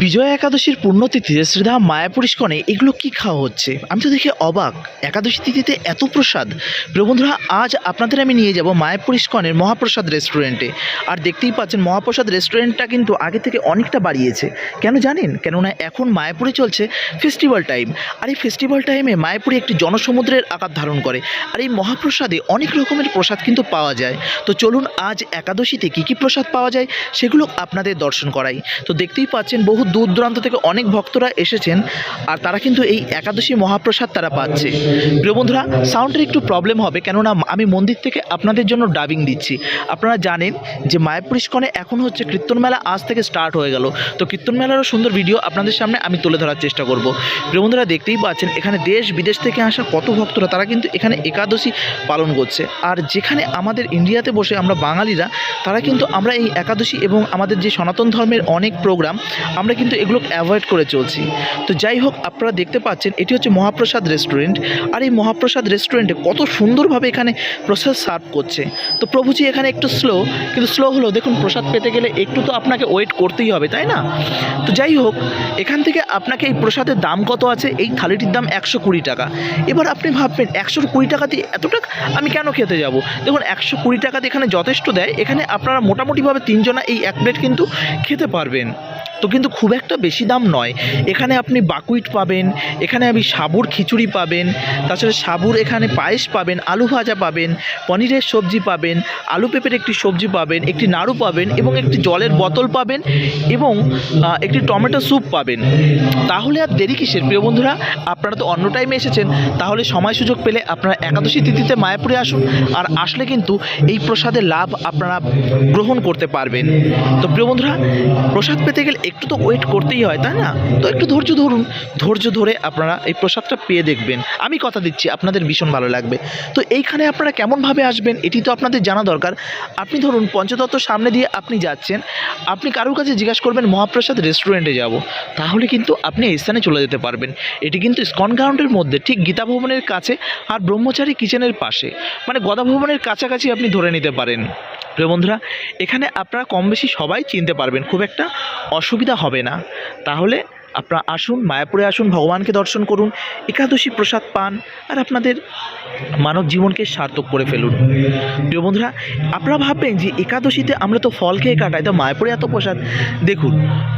বিজয়া একাদশীর পুণ্যতিথিতে শ্রীধাম মায়াপুর ইস্কনে এগুলো কি খাওয়া হচ্ছে? আমি তো দেখে অবাক। একাদশী তিথিতে এত প্রসাদ। প্রিয় বন্ধুরা, আজ আপনাদের আমি নিয়ে যাব মায়াপুর ইস্কনের মহাপ্রসাদ রেস্টুরেন্টে। আর দেখতেই পাচ্ছেন, মহাপ্রসাদ রেস্টুরেন্টটা কিন্তু আগে থেকে অনেকটা বাড়িয়েছে। কেন জানেন? কেননা এখন মায়াপুরে চলছে ফেস্টিভ্যাল টাইম। আর এই ফেস্টিভ্যাল টাইমে মায়াপুরে একটি জনসমুদ্রের আকার ধারণ করে। আর এই মহাপ্রসাদে অনেক রকমের প্রসাদ কিন্তু পাওয়া যায়। তো চলুন, আজ একাদশীতে কী কী প্রসাদ পাওয়া যায়, সেগুলো আপনাদের দর্শন করাই। তো দেখতেই পাচ্ছেন, বহু দূর দূরান্ত থেকে অনেক ভক্তরা এসেছেন আর তারা কিন্তু এই একাদশী মহাপ্রসাদ তারা পাচ্ছে। প্রিয় বন্ধুরা, সাউন্ডের একটু প্রবলেম হবে, কেননা আমি মন্দির থেকে আপনাদের জন্য ডাবিং দিচ্ছি। আপনারা জানেন যে মায়াপুর ইস্কনে এখন হচ্ছে কীর্তন মেলা আজ থেকে স্টার্ট হয়ে গেল। তো কীর্তন মেলারও সুন্দর ভিডিও আপনাদের সামনে আমি তুলে ধরার চেষ্টা করব। প্রিয় বন্ধুরা, দেখতেই পাচ্ছেন, এখানে দেশ বিদেশ থেকে আসা কত ভক্তরা, তারা কিন্তু এখানে একাদশী পালন করছে। আর যেখানে আমাদের ইন্ডিয়াতে বসে আমরা বাঙালিরা, তারা কিন্তু আমরা এই একাদশী এবং আমাদের যে সনাতন ধর্মের অনেক প্রোগ্রাম আমরা কিন্তু এগুলো অ্যাভয়েড করে চলছি। তো যাই হোক, আপনারা দেখতে পাচ্ছেন, এটি হচ্ছে মহাপ্রসাদ রেস্টুরেন্ট আর এই মহাপ্রসাদ রেস্টুরেন্টে কত সুন্দরভাবে এখানে প্রসাদ সার্ভ করছে। তো প্রভুজি, এখানে একটু স্লো কিন্তু স্লো হলো দেখুন, প্রসাদ পেতে গেলে একটু তো আপনাকে ওয়েট করতেই হবে, তাই না? তো যাই হোক, এখান থেকে আপনাকে এই প্রসাদের দাম কত আছে? এই থালিটির দাম একশো কুড়ি টাকা। এবার আপনি ভাববেন, একশো কুড়ি টাকা দিয়ে এতটা আমি কেন খেতে যাব? দেখুন, একশো কুড়ি টাকাতে এখানে যথেষ্ট দেয়। এখানে আপনারা মোটামুটিভাবে তিনজনা এই এক প্লেট কিন্তু খেতে পারবেন। তো কিন্তু খুব একটা বেশি দাম নয়। এখানে আপনি বাকুইট পাবেন, এখানে আপনি সাবুর খিচুড়ি পাবেন, তাছাড়া সাবুর এখানে পায়েস পাবেন, আলু ভাজা পাবেন, পনিরের সবজি পাবেন, আলু পেঁপের একটি সবজি পাবেন, একটি নাড়ু পাবেন এবং একটি জলের বোতল পাবেন এবং একটি টমেটো স্যুপ পাবেন। তাহলে আর দেরি কিসের? প্রিয় বন্ধুরা, আপনারা তো অন্য টাইমে এসেছেন, তাহলে সময় সুযোগ পেলে আপনারা একাদশী তিথিতে মায়াপুরে আসুন আর আসলে কিন্তু এই প্রসাদের লাভ আপনারা গ্রহণ করতে পারবেন। তো প্রিয় বন্ধুরা, প্রসাদ পেতে গেলে একটু তো ওয়েট করতেই হয়, তাই না? তো একটু ধৈর্য ধরুন, ধৈর্য ধরে আপনারা এই প্রসাদটা পেয়ে দেখবেন। আমি কথা দিচ্ছি, আপনাদের ভীষণ ভালো লাগবে। তো এইখানে আপনারা কেমনভাবে আসবেন, এটি তো আপনাদের জানা দরকার। আপনি ধরুন, পঞ্চতত্ত্ব সামনে দিয়ে আপনি যাচ্ছেন, আপনি কারোর কাছে জিজ্ঞাসা করবেন, মহাপ্রসাদ রেস্টুরেন্টে যাব। তাহলে কিন্তু আপনি এই স্থানে চলে যেতে পারবেন। এটি কিন্তু স্কন গ্রাউন্ডের মধ্যে, ঠিক গীতা ভবনের কাছে আর ব্রহ্মচারী কিচেনের পাশে। মানে গদা ভবনের কাছাকাছি আপনি ধরে নিতে পারেন। প্রিয় বন্ধুরা, এখানে আপনারা কম বেশি সবাই চিনতে পারবেন, খুব একটা অসুবিধা হবে না। তাহলে আপনারা আসুন, মায়াপুরে আসুন, ভগবানকে দর্শন করুন, একাদশী প্রসাদ পান, আর আপনাদের মানব জীবনকে সার্থক করে ফেলুন। প্রিয় বন্ধুরা, আপনারা ভাববেন যে একাদশীতে আমরা তো ফল খেয়ে কাটাই, তো মায়াপুরে এত প্রসাদ? দেখুন,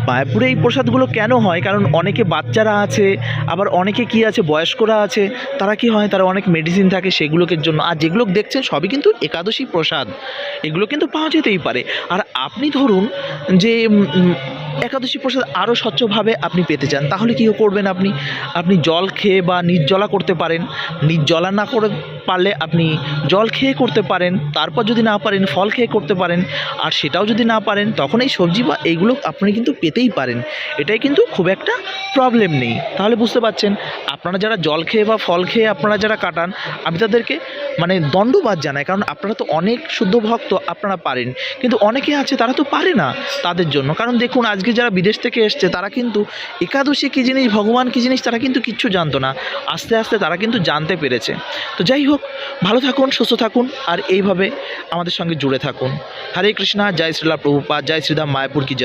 মায়াপুরে এই প্রসাদগুলো কেন হয়? কারণ অনেকে বাচ্চারা আছে, আবার অনেকে কি আছে, বয়স্করা আছে, তারা কি হয়? তারা অনেক মেডিসিন থাকে সেগুলোকে জন্য। আর যেগুলো দেখছেন, সবই কিন্তু একাদশী প্রসাদ। এগুলো কিন্তু পাওয়া যেতেই পারে। আর আপনি ধরুন যে একাদশী প্রসাদ আরও স্বচ্ছভাবে আপনি পেতে চান। তাহলে কী করবেন আপনি? আপনি জল খেয়ে বা নির্জলা করতে পারেন। নির্জলা না করে পারলে আপনি জল খেয়ে করতে পারেন। তারপর যদি না পারেন, ফল খেয়ে করতে পারেন। আর সেটাও যদি না পারেন, তখন এই সবজি বা এইগুলো আপনি কিন্তু পেতেই পারেন। এটাই কিন্তু খুব একটা প্রবলেম নেই। তাহলে বুঝতে পারছেন, আপনারা যারা জল খেয়ে বা ফল খেয়ে আপনারা যারা কাটান, আমি তাদেরকে মানে দণ্ডবাদ জানাই। কারণ আপনারা তো অনেক শুদ্ধ ভক্ত, আপনারা পারেন। কিন্তু অনেকে আছে, তারা তো পারে না তাদের জন্য। কারণ দেখুন, আজকে যারা বিদেশ থেকে এসছে, তারা কিন্তু একাদশী কী জিনিস, ভগবান কী জিনিস, তারা কিন্তু কিচ্ছু জানতো না। আস্তে আস্তে তারা কিন্তু জানতে পেরেছে। তো যাই হোক, ভালো থাকুন, সুস্থ থাকুন, আর এইভাবে আমাদের সঙ্গে জুড়ে থাকুন। হরে কৃষ্ণা, জয় শ্রীলা প্রভুপাদ জয় শ্রীধাম মায়াপুর কি জয়।